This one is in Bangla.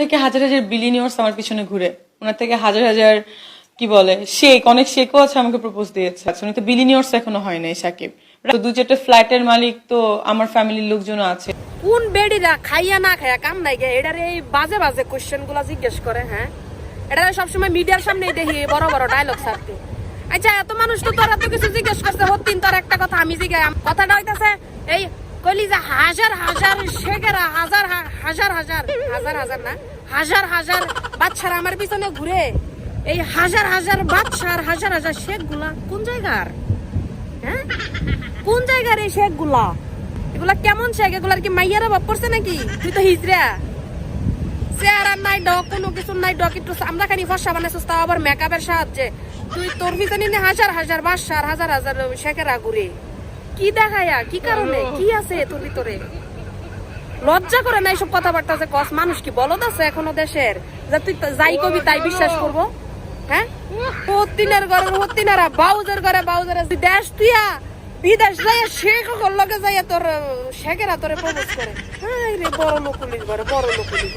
থেকে হাজার হাজার বিলিনিয়ার্স আমার পিছনে ঘুরে। ওনার থেকে হাজার হাজার কি বলে শেখ অনেক শেখও আছে আমাকে প্রপোজ দিয়েছে। আচ্ছা, উনি তো বিলিনিয়ার্স এখনও হয় নাই সাকিব। দু ফ্ল্যাটের মালিক তো আমার ফ্যামিলির আছে। কোন বেডিরা খাইয়া না খাইয়া কাম নাই এটার এই বাজে বাজে কোশ্চেনগুলা জিজ্ঞেস করে হ্যাঁ? এটা সবসময় মিডিয়ার সামনে দেখি বড় বড় ডায়লগ আচ্ছা এত মানুষ তো তোরা তো কিছু জিজ্ঞেস করছে হতিন তোর একটা কথা আমি জিজ্ঞাসা কথাটা এই কইলি যে হাজার হাজার শেখেরা হাজার হাজার হাজার হাজার হাজার না, হাজার হাজার বাচ্চারা আমার পিছনে ঘুরে। এই হাজার হাজার বাচ্চার হাজার হাজার শেখগুলা কোন জায়গার? হ্যাঁ? কোন জায়গার এই শেখগুলা এগুলা কেমন শেখ এগুলার কি মাইয়ারা বাপ পড়ছে নাকি? তুই তো হিজরা চেহারা নাই ডক, কোনো কিছু নাই ডক, একটু আমরা খানি ফসা বানাইছিস, তাও আবার মেকআপের সাহায্যে। তুই তোর ভিতরে নিয়ে হাজার হাজার বাসার হাজার হাজার শেখেরা ঘুরে। কি দেখায়া? কি কারণে? কি আছে তোর ভিতরে? লজ্জা করে না এইসব কথাবার্তা যে কস? মানুষ কি বলদ আছে এখনও দেশের? যে তুই যাই কবি তাই বিশ্বাস করব। হ্যাঁ? হতিনের ঘরে হতিনারা বাউজের ঘরে, বাউজের দেশ তুইয়া, বিদেশ যাইয়া শেখ লগে যাইয়া তোর, শেখেরা তোরে প্রবেশ করে। হ্যাঁ রে, বড় লোক বড় লোকুলি